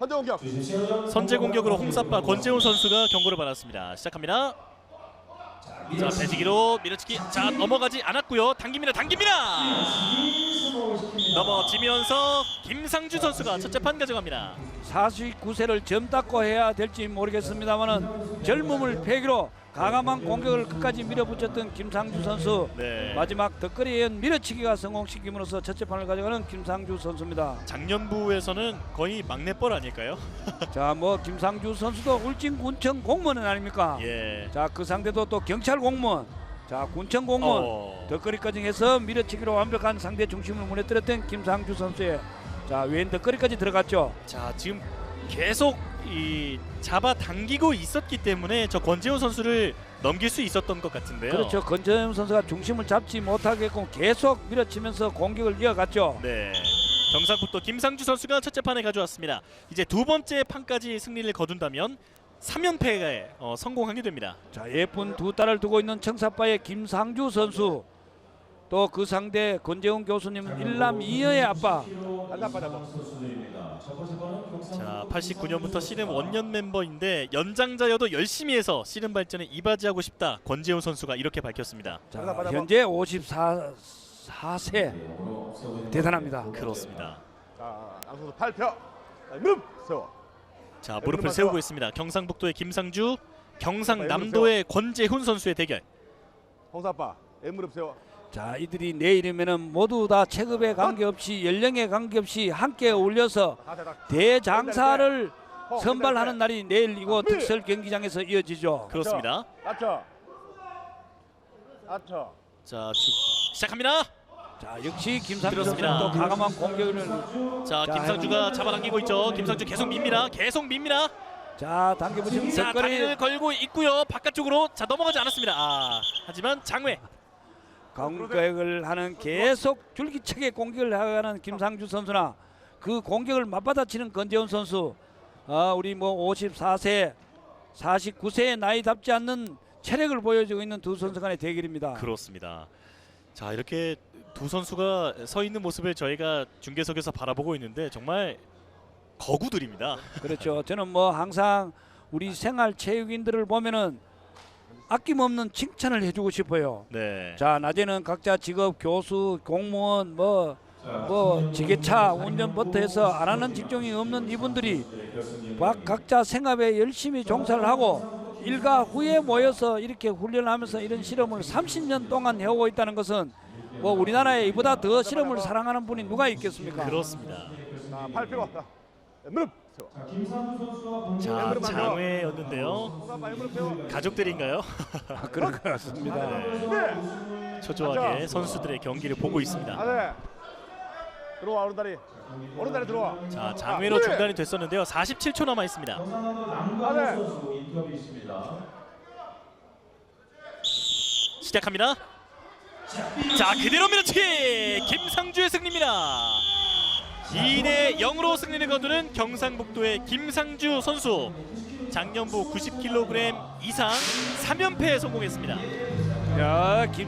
현대 공격. 선제 공격으로 홍사빠 권재훈 선수가 경고를 받았습니다. 시작합니다. 자 배지기로 밀어치기 자 넘어가지 않았고요. 당깁니다. 당깁니다. 넘어지면서 김상주 선수가 첫째 판 가져갑니다. 49세를 젊다고 해야 될지 모르겠습니다만은 젊음을 패기로 과감한 공격을 끝까지 밀어붙였던 김상주 선수 네. 마지막 덧거리에 밀어치기가 성공시킴으로써 첫째 판을 가져가는 김상주 선수입니다. 작년부에서는 거의 막내뻘 아닐까요? 자 뭐 김상주 선수도 울진 군청 공무원 아닙니까? 예. 자 그 상대도 또 경찰 공무원 자 군청 공무원 어. 덧거리까지 해서 밀어치기로 완벽한 상대 중심을 무너뜨렸던 김상주 선수의 자 왼 덧거리까지 들어갔죠. 자 지금 계속 이 잡아 당기고 있었기 때문에 저 권재훈 선수를 넘길 수 있었던 것 같은데요. 그렇죠. 건재현 선수가 중심을 잡지 못하게끔 계속 밀어치면서 공격을 이어갔죠. 네. 경상북도 김상주 선수가 첫째 판에 가져왔습니다. 이제 두 번째 판까지 승리를 거둔다면 3연패에 어, 성공하게 됩니다. 자 예쁜 두 딸을 두고 있는 청사파의 김상주 선수 또 그 상대 권재훈 교수님은 일남 이여의 아빠. 자, 89년부터 씨름 원년 멤버인데 연장자여도 열심히 해서 씨름 발전에 이바지하고 싶다. 권재훈 선수가 이렇게 밝혔습니다. 자. 현재 54 4세 대단합니다. 그렇습니다. 자, 양손 팔 펴. 자, 무릎 세워. 자, 무릎을 세우고 있습니다. 경상북도의 김상주, 경상남도의 권재훈 선수의 대결. 홍사빠. 왼무릎 세워. 자 이들이 내일이면은 모두 다 체급에 관계없이 연령에 관계없이 함께 딱. 대장사를 어, 선발하는 날이 내일 이곳 아, 네. 특설 경기장에서 이어지죠. 그렇습니다. 낮춰. 낮춰. 자, 주, 시작합니다. 자 역시 김상주 들었습니다. 선수 또 과감한 공격을 자, 자, 김상주가 잡아당기고 있죠. 김상주 계속 밉니다. 계속 밉니다. 자 당겨붙이는 자, 다리를 걸고 있고요. 바깥쪽으로 자 넘어가지 않았습니다. 아, 하지만 장외. 공격을 하는 계속 줄기차게 공격을 하는 김상주 선수나 그 공격을 맞받아치는 건재훈 선수 아, 우리 뭐 54세 49세의 나이답지 않는 체력을 보여주고 있는 두 선수 간의 대결입니다. 그렇습니다. 자, 이렇게 두 선수가 서 있는 모습을 저희가 중계석에서 바라보고 있는데 정말 거구들입니다. 그렇죠. 저는 뭐 항상 우리 생활 체육인들을 보면은 아낌없는 칭찬을 해주고 싶어요. 네. 자 낮에는 각자 직업 교수 공무원 뭐 뭐 지게차 운전부터 해서 안 하는 직종이 없는 이분들이 각- 각자 생업에 열심히 종사를 하고 일과 후에 모여서 이렇게 훈련하면서 이런 실험을 30년 동안 해오고 있다는 것은 뭐 우리나라에 이보다 더 실험을 사랑하는 분이 누가 있겠습니까? 그렇습니다. 펴고. 자, 왼 무릎 세워. 자, 장외였는데요. 세워. 가족들인가요? 아, 그런 것 같습니다. 네. 초조하게 선수들의 경기를 보고 있습니다. 자세. 들어와 오른다리. 오른다리 들어와. 자, 장외로 네. 중단이 됐었는데요. 47초 남아 있습니다. 자세. 시작합니다. 자, 그대로 밀어치기! 김상주의 승리입니다. 2대 0으로 승리를 거두는 경상북도의 김상주 선수. 작년부 90kg 이상 3연패에 성공했습니다. 야, 김